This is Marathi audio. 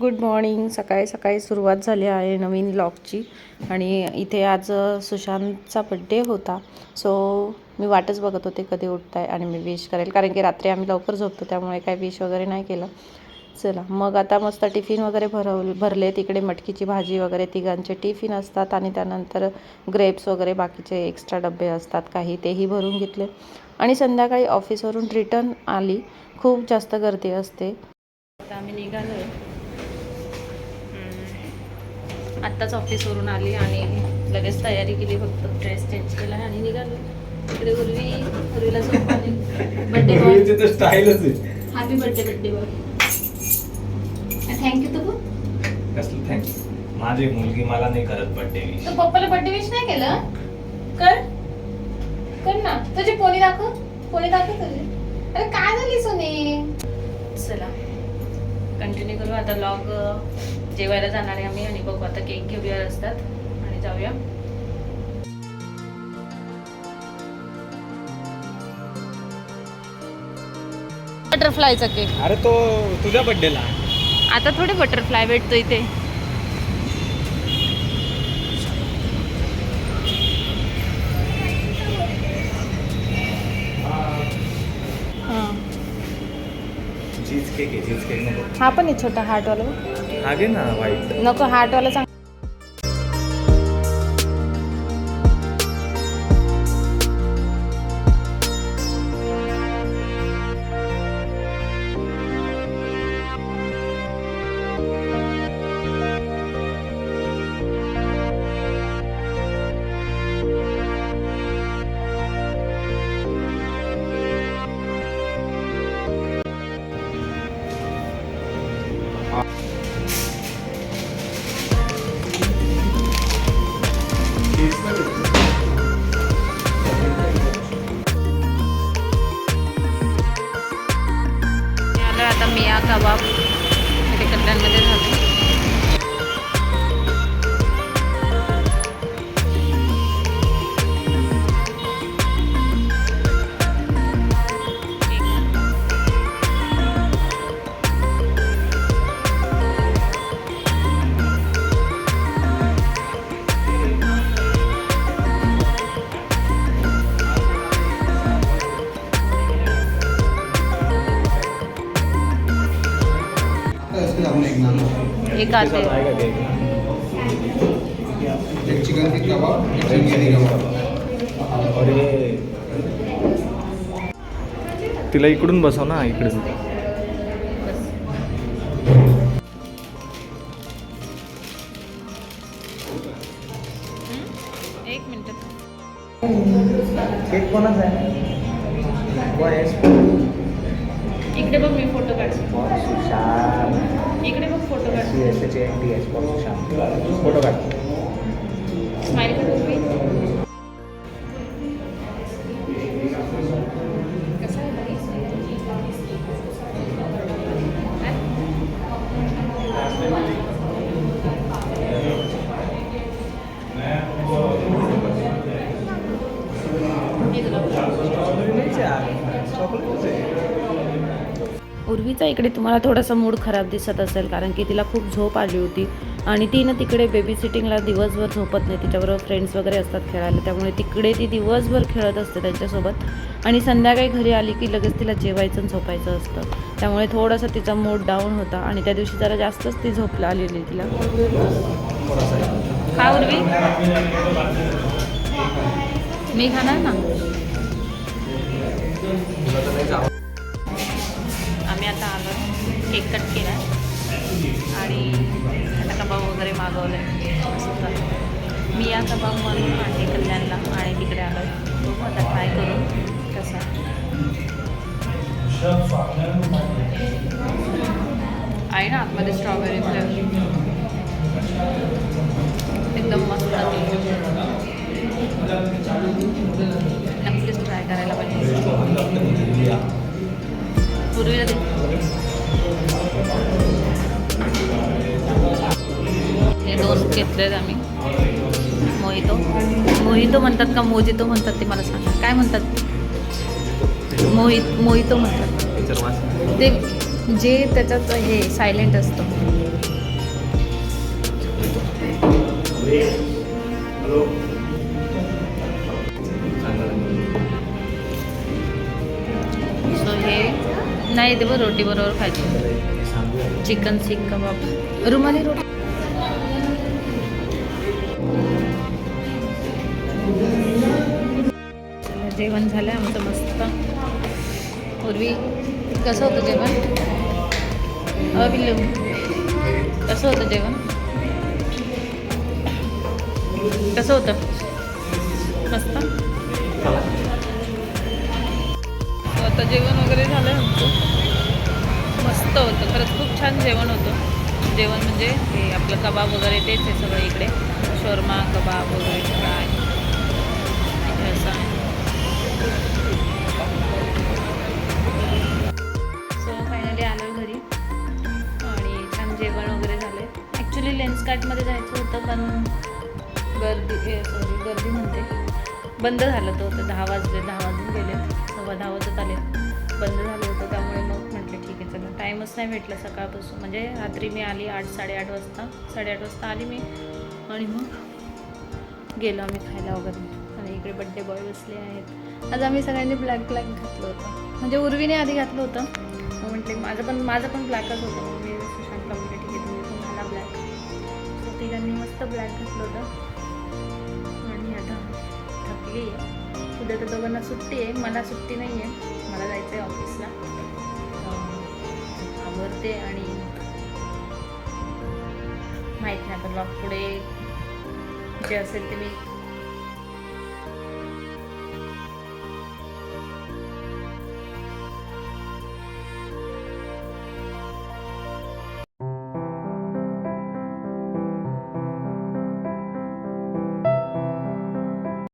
गुड मॉर्निंग सकाळी सकाळी सुरुवात झाली आहे नवीन ब्लॉगची आणि इथे आज सुशांतचा बड्डे होता. सो मी वाटच बघत होते कधी उठताय आणि मी विश करेल. कारण की रात्री आम्ही लवकर झोपतो त्यामुळे काही विश वगैरे नाही केलं. चला मग आता मस्त टिफिन वगैरे भरव भरले तिकडे मटकीची भाजी वगैरे तिघांचे टिफिन असतात आणि त्यानंतर ग्रेप्स वगैरे बाकीचे एक्स्ट्रा डबे असतात काही तेही भरून घेतले. आणि संध्याकाळी ऑफिसवरून रिटर्न आली. खूप जास्त गर्दी असते. आता आम्ही निघालो आहे आत्ताच ऑफिसवरून आली आणि लगेच तयारी केली फक्त ड्रेस चेंज केला आणि निघालो. इकडे उर्वी उर्वीला झोप आली. आहे. Happy birthday birthday boy thank you तू कसलं थँक्यू माझी मुलगी मला नाही करत बर्थडे विश तू पप्पाला बर्थडे विश नाही केलं? कर. कर ना. तुझी पोनी दाखव. पोनी दाखव तुझी. अरे काय झाली सोनी? चला. कंटिन्यू करू. आता लॉग जेवायला जाणार आहे आम्ही आणि बघू आता केक घेऊया रस्त्यात आणि जाऊया. बटरफ्लायचा केक. अरे तो तुझ्या बर्थडेला आता थोडे बटरफ्लाय भेटतो इथे हां. हा. पण आहे छोटा हार्टवाला हा घे ना वाईट. नको हार्टवाला सांग. मिया कबाब इथे कल्याणमध्ये झाले. एक चिकन कबाब एक कबाब अरे. तिला इकडून बसव ना इकडे एक मिनिट. केक कोणाचा आहे? इकडे बघ मी फोटो काढते. इकडे बघ फोटो काढ फोटो काढ. स्माइल उर्वीचा इकडे तुम्हाला थोडासा मूड खराब दिसत असेल कारण की तिला खूप झोप आली होती. आणि ती ना तिकडे बेबी सिटिंगला दिवसभर झोपत नाही. तिच्याबरोबर फ्रेंड्स वगैरे असतात खेळायला त्यामुळे तिकडे ती दिवसभर खेळत असते त्यांच्यासोबत. आणि संध्याकाळी घरी आली की लगेच तिला जेवायचं आणि झोपायचं असतं. त्यामुळे थोडासा तिचा मूड डाऊन होता आणि त्या दिवशी जरा जास्तच ती झोपला आलेली तिला. हा उर्वी. मी खाणार ना? केक कट केला आणि आता कबाब वगैरे मागवलं आहे मी या कबाब म्हणून आहे कल्याणला आणि तिकडे आलो आहे बघू आता ट्राय करू कसा आहे. ना आतमध्ये स्ट्रॉबेरी फ्लेवर घेतलेत आम्ही. मोहितो. मोहितो म्हणतात का मोजितो म्हणतात ते मला सांग. काय म्हणतात? मोहित मोहितो म्हणतात. ते जे त्याच्यात हे सायलेंट असतं. सो हे नाही ते बरोबर रोटी बरोबर खायचे. चिकन सीख कबाब. रुमाली रोटी जेवण झालं आमचं मस्त. पूर्वी कसं होतं जेवण? अ कसं होतं जेवण? कसं होतं? मस्त. आता जेवण वगैरे झालं आमचं. मस्त होतं. खरंच खूप छान जेवण होतं. जेवण म्हणजे हे आपलं कबाब वगैरे तेच आहे सगळं इकडे. शोरमा कबाब वगैरे काय लेन्सकार्टमध्ये जायचं होतं पण गर्दी सॉरी गर्दी म्हणते. बंद झालं तर होतं दहा वाजले दहा वाजून गेले सव्वा दहा वाजत आले. बंद झालं होतं त्यामुळे मग म्हटलं ठीक आहे चला. टाईमच नाही भेटला सकाळपासून. म्हणजे रात्री मी आली आठ साडेआठ वाजता. साडेआठ वाजता आली मी आणि मग गेलो आम्ही खायला वगैरे. आणि इकडे बड्डे बॉय बसले आहेत. आज आम्ही सगळ्यांनी ब्लॅक ब्लॅक घातलं होतं. म्हणजे उर्वीने आधी घातलं होतं. म्हटले माझं पण माझं पण ब्लॅकच होतं. सो मस्त ब्लॅक घातलं होतं. आणि आता थकली आहे. उद्या तर दोघांना सुट्टी आहे. मला सुट्टी नाही आहे मला जायचं आहे ऑफिसला आवडते आणि माहीत नाही आता लॉक पुढे जे असेल ते मी